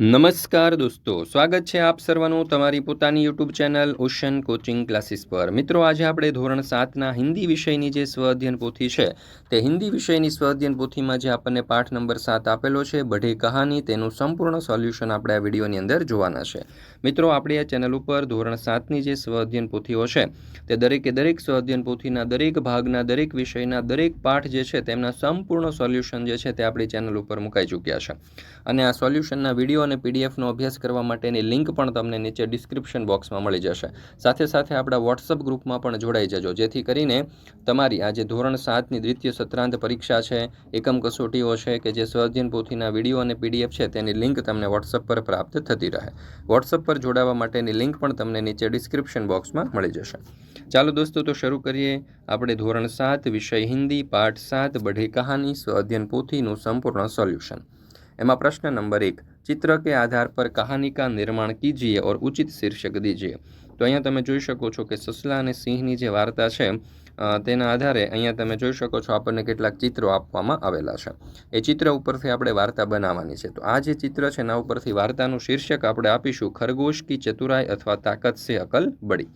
નમસ્કાર દોસ્તો, સ્વાગત છે આપ સર્વનું તમારી પોતાની YouTube channel ocean coaching classes પર. મિત્રો, આજે આપણે ધોરણ સાતના હિન્દી વિષયની જે સ્વ અધ્યયન પોથી છે, તે હિન્દી વિષયની સ્વ અધ્યયન પોથીમાં જે આપણને પાઠ નંબર સાત આપેલો છે, બઢે કહાની, તેનું સંપૂર્ણ સોલ્યુશન આપણે આ વિડીયોની અંદર જોવાના છે. મિત્રો, આપણી આ ચેનલ ઉપર ધોરણ સાતની જે સ્વ અધ્યયન પોથીઓ છે, તે દરેકે દરેક સ્વ અધ્યયન પોથીના, દરેક ભાગના, દરેક વિષયના, દરેક પાઠ જે છે, તેમના સંપૂર્ણ સોલ્યુશન જે છે, તે આપણી ચેનલ ઉપર મુકાઈ ચૂક્યા છે. અને આ સોલ્યુશનના વીડિયો અને પીડીએફનો અભ્યાસ કરવા માટેની લિંક પણ તમને નીચે ડિસ્ક્રિપ્શન બોક્સમાં મળી જશે. સાથે સાથે આપણા વોટ્સઅપ ગ્રુપમાં પણ જોડાઈ જજો, જેથી કરીને તમારી આ જે ધોરણ સાતની દ્વિતીય સત્રાંત પરીક્ષા છે, એકમ કસોટીઓ છે કે જે સ્વાધ્યન પોથીના વીડિયો અને પીડીએફ છે તેની લિંક તમને વોટ્સઅપ પર પ્રાપ્ત થતી રહે. વોટ્સઅપ પર જોડાવા માટેની લિંક પણ તમને નીચે ડિસ્ક્રિપ્શન બોક્સમાં મળી જશે. ચાલો દોસ્તો, તો શરૂ કરીએ આપણે ધોરણ સાત વિષય હિન્દી, પાઠ સાત, બઢી કહાની સ્વ અધ્યયન પોથીનું સંપૂર્ણ સોલ્યુશન. એમાં પ્રશ્ન નંબર એક ચિત્ર કે આધાર પર કહાની કા નિર્માણ કીજીએ ઓર ઉચિત શીર્ષક દીજીએ. તો અહીંયા તમે જોઈ શકો છો કે સસલા અને સિંહની જે વાર્તા છે તેના આધારે અહીંયા તમે જોઈ શકો છો આપણને કેટલાક ચિત્રો આપવામાં આવેલા છે. એ ચિત્ર ઉપરથી આપણે વાર્તા બનાવવાની છે. તો આ જે ચિત્ર છે, એના ઉપરથી વાર્તાનું શીર્ષક આપણે આપીશું, ખરગોશ કી ચતુરાઈ અથવા તાકત સે અકલ બડી.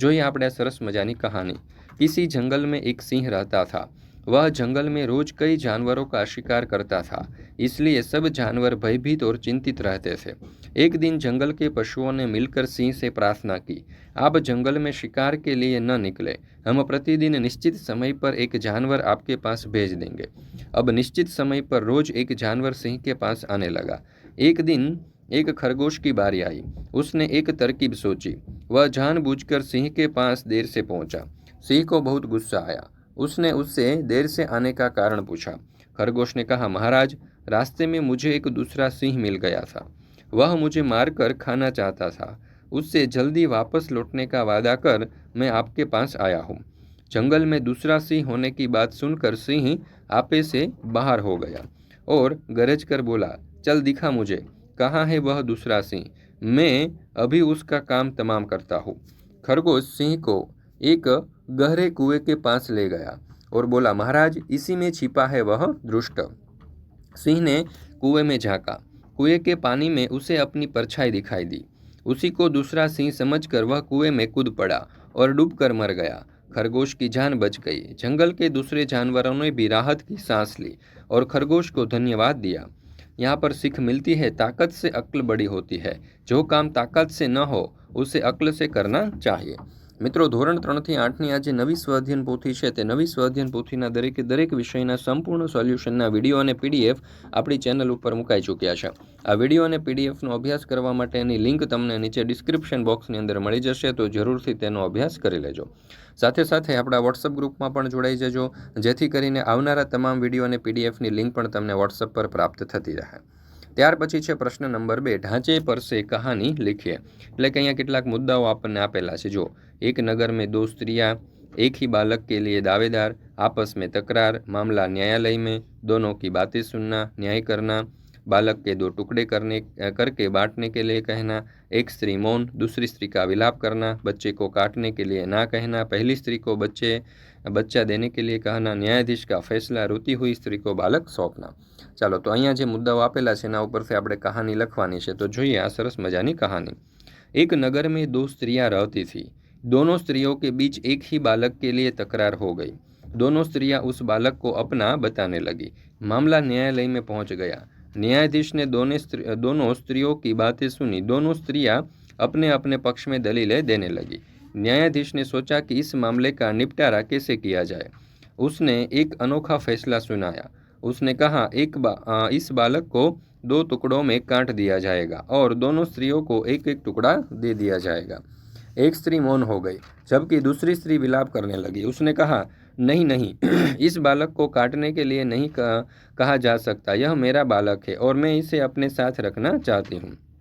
જોઈએ આપણે સરસ મજાની કહાની. કિસી જંગલ મેં એક સિંહ રહેતા થા. वह जंगल में रोज कई जानवरों का शिकार करता था, इसलिए सब जानवर भयभीत और चिंतित रहते थे। एक दिन जंगल के पशुओं ने मिलकर सिंह से प्रार्थना की, आप जंगल में शिकार के लिए न निकले, हम प्रतिदिन निश्चित समय पर एक जानवर आपके पास भेज देंगे। अब निश्चित समय पर रोज एक जानवर सिंह के पास आने लगा। एक दिन एक खरगोश की बारी आई, उसने एक तरकीब सोची। वह जानबूझकर सिंह के पास देर से पहुँचा। सिंह को बहुत गुस्सा आया। उसने उससे देर से आने का कारण पूछा। खरगोश ने कहा, महाराज, रास्ते में मुझे एक दूसरा सिंह मिल गया था। वह मुझे मारकर खाना चाहता था। उससे जल्दी वापस लौटने का वादा कर मैं आपके पास आया हूँ। जंगल में दूसरा सिंह होने की बात सुनकर सिंह आपे से बाहर हो गया और गरज कर बोला, चल दिखा मुझे, कहाँ है वह दूसरा सिंह? मैं अभी उसका काम तमाम करता हूँ। खरगोश सिंह को एक गहरे कुएँ के पास ले गया और बोला, महाराज, इसी में छिपा है वह दृष्ट। सिंह ने कुएँ में झांका। कुएँ के पानी में उसे अपनी परछाई दिखाई दी। उसी को दूसरा सिंह समझकर वह कुएँ में कूद पड़ा और डूबकर मर गया। खरगोश की जान बच गई। जंगल के दूसरे जानवरों ने भी राहत की सांस ली और खरगोश को धन्यवाद दिया। यहाँ पर सीख मिलती है, ताकत से अक्ल बड़ी होती है। जो काम ताकत से न हो, उसे अक्ल से करना चाहिए। મિત્રો, ધોરણ ત્રણથી આઠની આ જે નવી સ્વાધ્યન પોથી છે. તે નવી સ્વાધ્યન પોથીના દરેકે દરેક વિષયના સંપૂર્ણ સોલ્યુશનના વીડિયો અને પીડીએફ આપણી ચેનલ ઉપર મુકાઈ ચૂક્યા છે. આ વીડિયો અને પીડીએફનો અભ્યાસ કરવા માટેની લિંક તમને નીચે ડિસ્ક્રિપ્શન બોક્સની અંદર મળી જશે, તો જરૂરથી તેનો અભ્યાસ કરી લેજો. સાથે સાથે આપણા વોટ્સઅપ ગ્રુપમાં પણ જોડાઈ જજો, જેથી કરીને આવનારા તમામ વીડિયો અને પીડીએફની લિંક પણ તમને વોટ્સઅપ પર પ્રાપ્ત થતી રહે. ત્યાર પછી છે પ્રશ્ન નંબર બે ઢાંચે પર સે કહાની લીખીએ એટલે કે અહીંયા કેટલાક મુદ્દાઓ આપણને આપેલા છે જો एक नगर में दो स्त्रियां एक ही बालक के लिए दावेदार आपस में तकरार मामला न्यायालय में दोनों की बातें सुनना न्याय करना बालक के दो टुकड़े करने करके बांटने के लिए कहना एक स्त्री मौन दूसरी स्त्री का विलाप करना बच्चे को काटने के लिए ना कहना पहली स्त्री को बच्चे बच्चा देने के लिए कहना न्यायाधीश का फैसला रोती हुई स्त्री को बालक सौंपना ચાલો તો અહીંયા જે મુદ્દાઓ આપેલા છે એના ઉપરથી આપણે કહાની લખવાની છે તો જોઈએ આ સરસ મજાની કહાની એક નગર में दो स्त्रियां रहती थी दोनों स्त्रियों के बीच एक ही बालक के लिए तकरार हो गई दोनों स्त्रियां उस बालक को अपना बताने लगी मामला न्यायालय में पहुंच गया न्यायाधीश ने दोनों स्त्री दोनों स्त्रियों की बातें सुनी दोनों स्त्रियां अपने अपने पक्ष में दलीलें देने लगी न्यायाधीश ने सोचा कि इस मामले का निपटारा कैसे किया जाए। उसने एक अनोखा फैसला सुनाया। उसने कहा एक बा, आ, इस बालक को दो टुकड़ों में काट दिया जाएगा और दोनों स्त्रियों को एक एक टुकड़ा दे दिया जाएगा। एक स्त्री मौन हो गई जबकि दूसरी स्त्री विलाप करने लगी। उसने कहा नहीं नहीं इस बालक को काटने के लिए नहीं कहा, जा सकता। यह मेरा बालक है और मैं इसे अपने साथ रखना चाहती हूँ।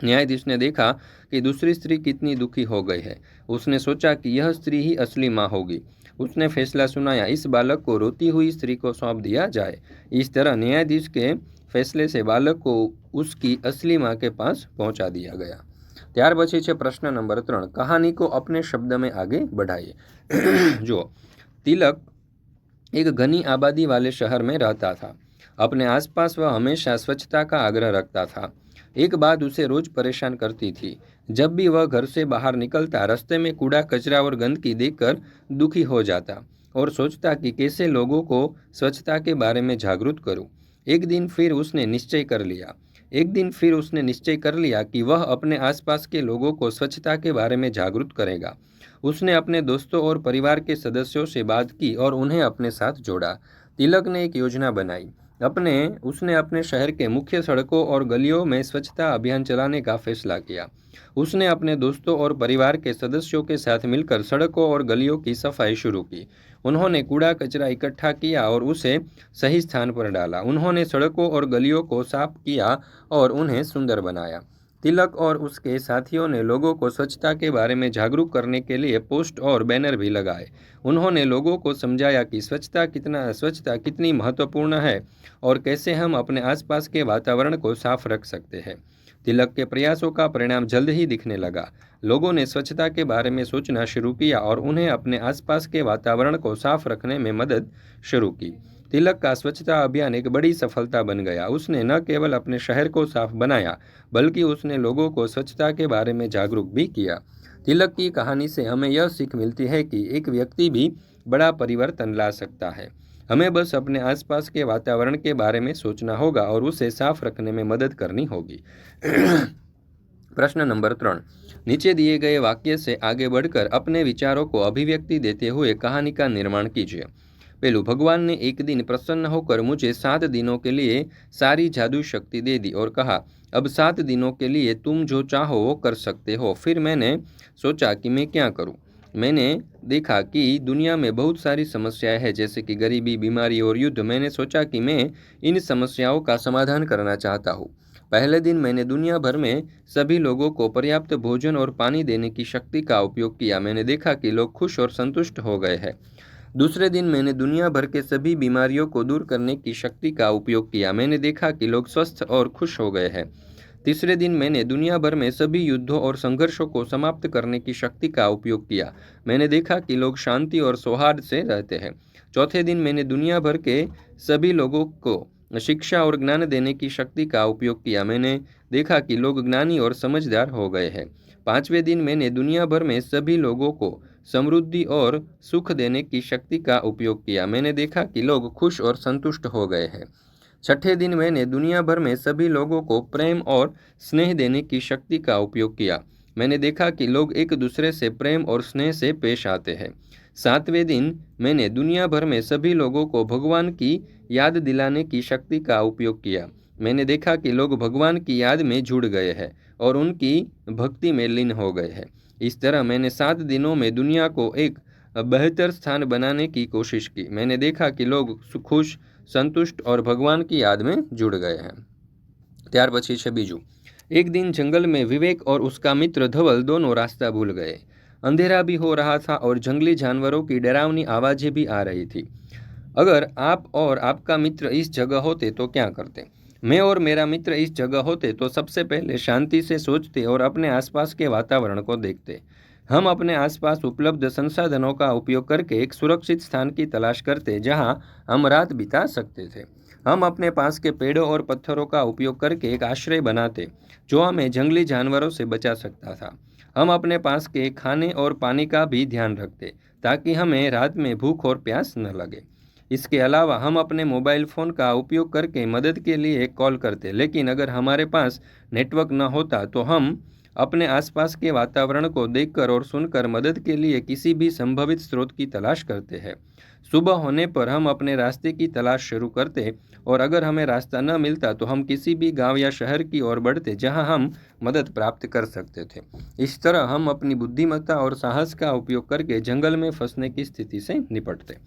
न्यायाधीश ने देखा कि दूसरी स्त्री कितनी दुखी हो गई है उसने सोचा कि यह स्त्री ही असली माँ होगी उसने फैसला सुनाया इस बालक को रोती हुई स्त्री को सौंप दिया जाए इस तरह न्यायाधीश के फैसले से बालक को उसकी असली माँ के पास पहुंचा दिया गया ત્યાર પછી છે પ્રશ્ન નંબર ત્રણ કહાની को अपने शब्द में आगे बढ़ाइए जो तिलक एक घनी आबादी वाले शहर में रहता था अपने आसपास वह हमेशा स्वच्छता का आग्रह रखता था एक बात उसे रोज परेशान करती थी। जब भी वह घर से बाहर निकलता, रास्ते में कूड़ा, कचरा और गंदगी देखकर दुखी हो जाता और सोचता कि कैसे लोगों को स्वच्छता के बारे में जागरूक करूँ। एक दिन फिर उसने निश्चय कर लिया। एक दिन फिर उसने निश्चय कर लिया कि वह अपने आसपास के लोगों को स्वच्छता के बारे में जागरूक करेगा। उसने अपने दोस्तों और परिवार के सदस्यों से बात की और उन्हें अपने साथ जोड़ा। तिलक ने एक योजना बनाई। अपने, उसने अपने शहर के मुख्य सड़कों और गलियों में स्वच्छता अभियान चलाने का फैसला किया। उसने अपने दोस्तों और परिवार के सदस्यों के साथ मिलकर सड़कों और गलियों की सफ़ाई शुरू की। उन्होंने कूड़ा कचरा इकट्ठा किया और उसे सही स्थान पर डाला। उन्होंने सड़कों और गलियों को साफ़ किया और उन्हें सुंदर बनाया। तिलक और उसके साथियों ने लोगों को स्वच्छता के बारे में जागरूक करने के लिए पोस्ट और बैनर भी लगाए। उन्होंने लोगों को समझाया कि स्वच्छता कितना, स्वच्छता कितनी महत्वपूर्ण है और कैसे हम अपने आसपास के वातावरण को साफ़ रख सकते हैं। तिलक के प्रयासों का परिणाम जल्द ही दिखने लगा। लोगों ने स्वच्छता के बारे में सोचना शुरू किया और उन्हें अपने आसपास के वातावरण को साफ़ रखने में मदद शुरू की। तिलक का स्वच्छता अभियान एक बड़ी सफलता बन गया। उसने न केवल अपने शहर को साफ़ बनाया, बल्कि उसने लोगों को स्वच्छता के बारे में जागरूक भी किया। तिलक की कहानी से हमें यह सीख मिलती है कि एक व्यक्ति भी बड़ा परिवर्तन ला सकता है। हमें बस अपने आसपास के वातावरण के बारे में सोचना होगा और उसे साफ़ रखने में मदद करनी होगी। प्रश्न नंबर त्रण। नीचे दिए गए वाक्य से आगे बढ़कर अपने विचारों को अभिव्यक्ति देते हुए कहानी का निर्माण कीजिए। पेलू भगवान ने एक दिन प्रसन्न होकर मुझे सात दिनों के लिए सारी जादू शक्ति दे दी और कहा, अब सात दिनों के लिए तुम जो चाहो वो कर सकते हो। फिर मैंने सोचा कि मैं क्या करूँ। मैंने देखा कि दुनिया में बहुत सारी समस्याएँ हैं, जैसे कि गरीबी, बीमारी और युद्ध। मैंने सोचा कि मैं इन समस्याओं का समाधान करना चाहता हूँ। पहले दिन मैंने दुनिया भर में सभी लोगों को पर्याप्त भोजन और पानी देने की शक्ति का उपयोग किया। मैंने देखा कि लोग खुश और संतुष्ट हो गए हैं। दूसरे दिन मैंने दुनिया भर के सभी बीमारियों को दूर करने की शक्ति का उपयोग किया। मैंने देखा कि लोग स्वस्थ और खुश हो गए हैं। तीसरे दिन मैंने दुनिया भर में सभी युद्धों और संघर्षों को समाप्त करने की शक्ति का उपयोग किया। मैंने देखा कि लोग शांति और सौहार्द से रहते हैं। चौथे दिन मैंने दुनिया भर के सभी लोगों को शिक्षा और ज्ञान देने की शक्ति का उपयोग किया। मैंने देखा कि लोग ज्ञानी और समझदार हो गए हैं। पाँचवें दिन मैंने दुनिया भर में सभी लोगों को समृद्धि और सुख देने की शक्ति का उपयोग किया। मैंने देखा कि लोग खुश और संतुष्ट हो गए हैं। छठे दिन मैंने दुनिया भर में सभी लोगों को प्रेम और स्नेह देने की शक्ति का उपयोग किया। मैंने देखा कि लोग एक दूसरे से प्रेम और स्नेह से पेश आते हैं। सातवें दिन मैंने दुनिया भर में सभी लोगों को भगवान की याद दिलाने की शक्ति का उपयोग किया। मैंने देखा कि लोग भगवान की याद में जुड़ गए हैं और उनकी भक्ति में लीन हो गए हैं। इस तरह मैंने सात दिनों में दुनिया को एक बेहतर स्थान बनाने की कोशिश की मैंने देखा कि लोग खुश संतुष्ट और भगवान की याद में जुड़ गए हैं ત્યાર પછી છે બીજું एक दिन जंगल में विवेक और उसका मित्र धवल दोनों रास्ता भूल गए अंधेरा भी हो रहा था और जंगली जानवरों की डरावनी आवाज़ें भी आ रही थी अगर आप और आपका मित्र इस जगह होते तो क्या करते मैं और मेरा मित्र इस जगह होते तो सबसे पहले शांति से सोचते और अपने आसपास के वातावरण को देखते। हम अपने आसपास उपलब्ध संसाधनों का उपयोग करके एक सुरक्षित स्थान की तलाश करते, जहाँ हम रात बिता सकते थे। हम अपने पास के पेड़ों और पत्थरों का उपयोग करके एक आश्रय बनाते, जो हमें जंगली जानवरों से बचा सकता था। हम अपने पास के खाने और पानी का भी ध्यान रखते, ताकि हमें रात में भूख और प्यास न लगे। इसके अलावा हम अपने मोबाइल फ़ोन का उपयोग करके मदद के लिए कॉल करते लेकिन अगर हमारे पास नेटवर्क न होता तो हम अपने आसपास के वातावरण को देखकर और सुनकर मदद के लिए किसी भी संभवित स्रोत की तलाश करते हैं। सुबह होने पर हम अपने रास्ते की तलाश शुरू करते और अगर हमें रास्ता न मिलता तो हम किसी भी गाँव या शहर की ओर बढ़ते, जहाँ हम मदद प्राप्त कर सकते थे। इस तरह हम अपनी बुद्धिमत्ता और साहस का उपयोग करके जंगल में फंसने की स्थिति से निपटते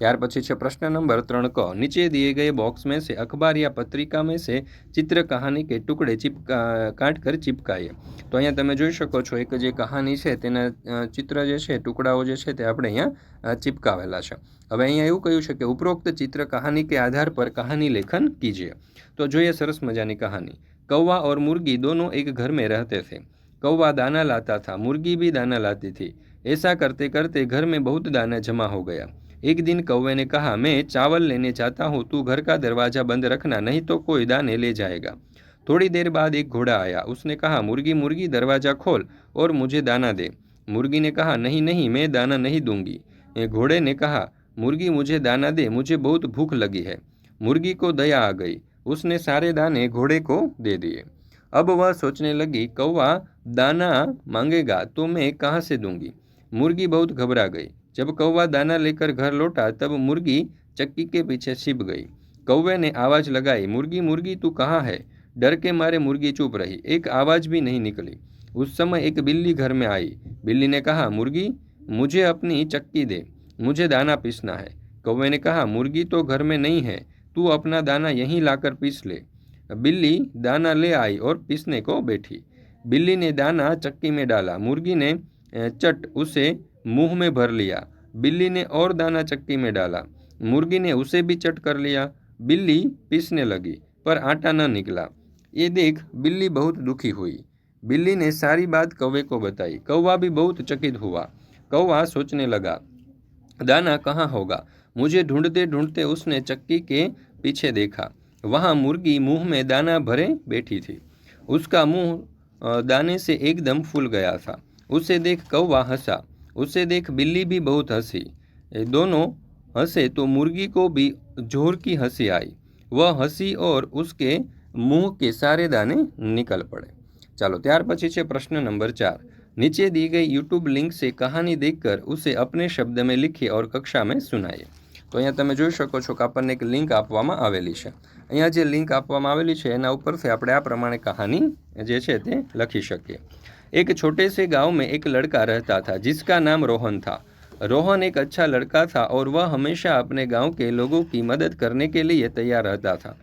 ત્યાર પછી છે પ્રશ્ન નંબર ત્રણ ક. નીચે દિએ ગયે બોક્સ મેં સે અખબાર યા પત્રિકા મેં સે ચિત્ર કહાની કે ટુકડે ચિપકા કાટ કર ચિપકાઈએ તો અહીંયા તમે જોઈ શકો છો એક જે કહાની છે તેના ચિત્ર જે છે, ટુકડાઓ જે છે તે આપણે અહીંયા ચિપકાવેલા છે. હવે અહીંયા એવું કહ્યું છે કે ઉપરોક્ત ચિત્ર કહાની કે આધાર પર કહાની લેખન કીજીએ તો જોઈએ સરસ મજાની કહાની. કૌવા ઓર મુર્ગી દોનો એક ઘર મેં રહેતે થે. कौवा दाना लाता था मुर्गी भी दाना लाती थी ऐसा કરતે करते घर में बहुत દાના જમા હો ગયા. एक दिन कौवे ने कहा, मैं चावल लेने जाता हूँ, तू घर का दरवाज़ा बंद रखना, नहीं तो कोई दाने ले जाएगा। थोड़ी देर बाद एक घोड़ा आया। उसने कहा, मुर्गी मुर्गी, दरवाज़ा खोल और मुझे दाना दे। मुर्गी ने कहा, नहीं नहीं, मैं दाना नहीं दूँगी। घोड़े ने कहा, मुर्गी, मुझे दाना दे, मुझे बहुत भूख लगी है। मुर्गी को दया आ गई। उसने सारे दाने घोड़े को दे दिए। अब वह सोचने लगी, कौवा, दाना मांगेगा तो मैं कहाँ से दूँगी? मुर्गी बहुत घबरा गई। जब कौवा दाना लेकर घर लौटा, तब मुर्गी चक्की के पीछे छिप गई। कौवे ने आवाज़ लगाई, मुर्गी मुर्गी, तू कहाँ है? डर के मारे मुर्गी चुप रही। एक आवाज़ भी नहीं निकली। उस समय एक बिल्ली घर में आई। बिल्ली ने कहा, मुर्गी, मुझे अपनी चक्की दे, मुझे दाना पीसना है। कौवे ने कहा, मुर्गी तो घर में नहीं है, तू अपना दाना यहीं लाकर पीस ले। बिल्ली दाना ले आई और पीसने को बैठी। बिल्ली ने दाना चक्की में डाला। मुर्गी ने चट उसे मुँह में भर लिया। बिल्ली ने और दाना चक्की में डाला। मुर्गी ने उसे भी चट कर लिया। बिल्ली पीसने लगी, पर आटा न निकला। ये देख बिल्ली बहुत दुखी हुई। बिल्ली ने सारी बात कौवे को बताई। कौवा भी बहुत चकित हुआ। कौवा सोचने लगा, दाना कहाँ होगा? मुझे ढूंढते ढूंढते उसने चक्की के पीछे देखा। वहाँ मुर्गी मुँह में दाना भरे बैठी थी। उसका मुँह दाने से एकदम फूल गया था। उसे देख कौवा हंसा। उसे देख बिल्ली भी बहुत हंसी दोनों हंसे तो मुर्गी को भी जोर की हंसी आई वह हंसी और उसके मुंह के सारे दाने निकल पड़े ચાલો ત્યાર પછી છે પ્રશ્ન નંબર ચાર नीचे दी गई यूट्यूब लिंक से कहानी देखकर उसे अपने शब्द में लिखिए और कक्षा में सुनाइए તો અહીંયા તમે જોઈ શકો છો કે આપણને એક લિંક આપવામાં આવેલી છે અહીંયા જે લિંક આપવામાં આવેલી છે એના ઉપરથી આપણે આ પ્રમાણે કહાની જે છે તે લખી શકીએ एक छोटे से गाँव में एक लड़का रहता था, जिसका नाम रोहन था। रोहन एक अच्छा लड़का था और वह हमेशा अपने गाँव के लोगों की मदद करने के लिए तैयार रहता था।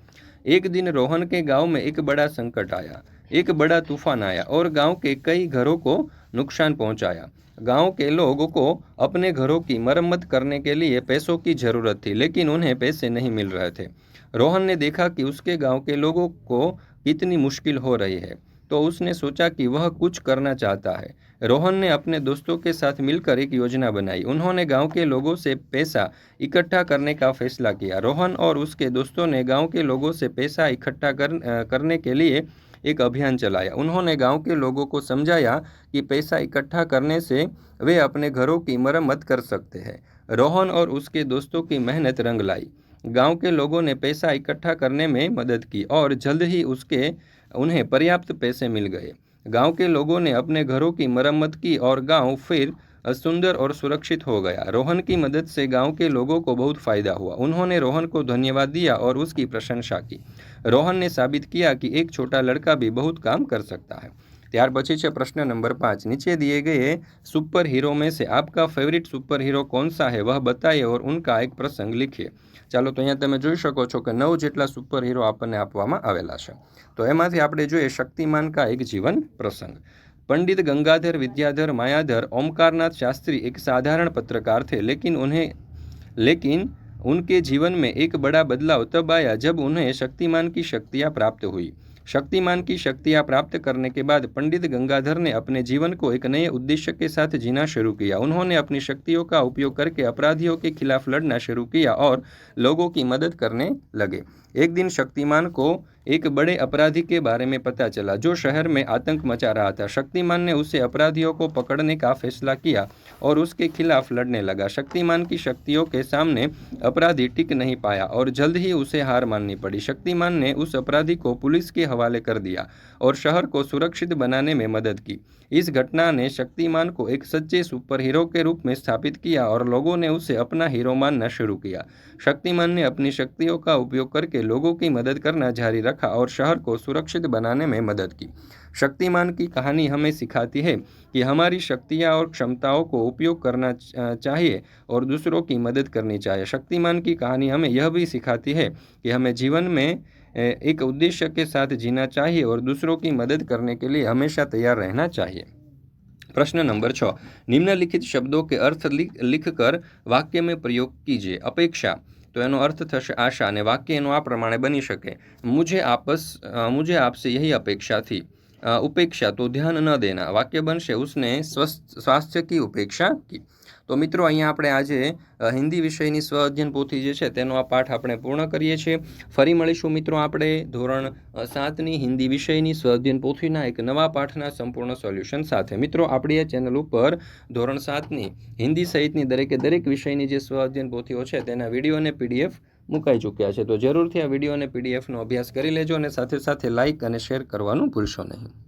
एक दिन रोहन के गाँव में एक बड़ा संकट आया। एक बड़ा तूफ़ान आया और गाँव के कई घरों को नुकसान पहुँचाया। गाँव के लोगों को अपने घरों की मरम्मत करने के लिए पैसों की ज़रूरत थी, लेकिन उन्हें पैसे नहीं मिल रहे थे। रोहन ने देखा कि उसके गाँव के लोगों को कितनी मुश्किल हो रही है। तो उसने सोचा कि वह कुछ करना चाहता है। रोहन ने अपने दोस्तों के साथ मिलकर एक योजना बनाई। उन्होंने गाँव के लोगों से पैसा इकट्ठा करने का फैसला किया। रोहन और उसके दोस्तों ने गाँव के लोगों से पैसा इकट्ठा कर, करने के लिए एक अभियान चलाया। उन्होंने गाँव के लोगों को समझाया कि पैसा इकट्ठा करने से वे अपने घरों की मरम्मत कर सकते हैं। रोहन और उसके दोस्तों की मेहनत रंग लाई। गाँव के लोगों ने पैसा इकट्ठा करने में मदद की और जल्द ही उसके उन्हें पर्याप्त पैसे मिल गए गांव के लोगों ने अपने घरों की मरम्मत की और गांव फिर सुंदर और सुरक्षित हो गया रोहन की मदद से गांव के लोगों को बहुत फायदा हुआ उन्होंने रोहन को धन्यवाद दिया और उसकी प्रशंसा की रोहन ने साबित किया कि एक छोटा लड़का भी बहुत काम कर सकता है ત્યાર પછી છે પ્રશ્ન નંબર પાંચ नीचे दिए गए सुपर हीरो में से आपका फेवरेट सुपर हीरो कौन सा है वह बताइए और उनका एक प्रसंग लिखिए ચાલો તો અહીંયા તમે જોઈ શકો છો કે નવ જેટલા સુપર હીરો આપણને આપવામાં આવેલા છે તો એમાંથી આપણે જોઈએ શક્તિમાન કા એક જીવન પ્રસંગ पंडित गंगाधर विद्याधर मायाधर ओमकारनाथ शास्त्री एक साधारण पत्रकार थे लेकिन उन्हें लेकिन उनके जीवन में एक बड़ा बदलाव तब आया जब उन्हें शक्तिमान की शक्तियाँ प्राप्त हुई शक्तिमान की शक्तियाँ प्राप्त करने के बाद पंडित गंगाधर ने अपने जीवन को एक नए उद्देश्य के साथ जीना शुरू किया। उन्होंने अपनी शक्तियों का उपयोग करके अपराधियों के खिलाफ लड़ना शुरू किया और लोगों की मदद करने लगे। एक दिन शक्तिमान को एक बड़े अपराधी के बारे में पता चला, जो शहर में आतंक मचा रहा था। शक्तिमान ने उसे अपराधियों को पकड़ने का फैसला किया। और उसके खिलाफ लड़ने लगा। शक्तिमान की शक्तियों के सामने अपराधी टिक नहीं पाया और जल्द ही उसे हार माननी पड़ी। शक्तिमान ने उस अपराधी को पुलिस के हवाले कर दिया और शहर को सुरक्षित बनाने में मदद की। इस घटना ने शक्तिमान को एक सच्चे सुपर हीरो के रूप में स्थापित किया और लोगों ने उसे अपना हीरो मानना शुरू किया। शक्तिमान ने अपनी शक्तियों का उपयोग करके लोगों की मदद करना जारी रखा और शहर को सुरक्षित बनाने में मदद की। शक्तिमान की कहानी हमें सिखाती है कि हमारी शक्तियाँ और क्षमताओं को उपयोग करना चाहिए और दूसरों की मदद करनी चाहिए शक्तिमान की कहानी हमें यह भी सिखाती है कि हमें जीवन में एक उद्देश्य के साथ जीना चाहिए और दूसरों की मदद करने के लिए हमेशा तैयार रहना चाहिए प्रश्न नंबर छ निम्नलिखित शब्दों के अर्थ लिख लिख कर वाक्य में प्रयोग कीजिए अपेक्षा तो એનો अर्थ થશે આશા અને વાક્ય એનું આ પ્રમાણે બની શકે मुझे आपस मुझे आपसे यही अपेक्षा थी उपेक्षा तो ध्यान न देना वाक्य बनशे उसने स्वस्थ स्वास्थ्य की उपेक्षा की તો મિત્રો અહીંયા આપણે આજે અ, હિન્દી વિષયની સ્વ અધ્યયન પોથી જે છે તેનો આ પાઠ આપણે પૂર્ણ કરીએ છીએ ફરી મળીશું મિત્રો આપણે ધોરણ અ, સાતની હિન્દી વિષયની સ્વ અધ્યયન પોથીના એક નવા પાઠના સંપૂર્ણ સોલ્યુશન સાથે મિત્રો આપણી આ ચેનલ ઉપર ધોરણ સાતની હિન્દી સહિતની દરેકે દરેક વિષયની જે સ્વ અધ્યયન પોથીઓ છે તેના વિડીયો અને પીડીએફ મુકાઈ ચૂક્યા છે. તો જરૂરથી આ વીડિયો અને પીડીએફનો અભ્યાસ કરી લેજો અને સાથે સાથે લાઇક અને શેર કરવાનું ભૂલશો નહીં.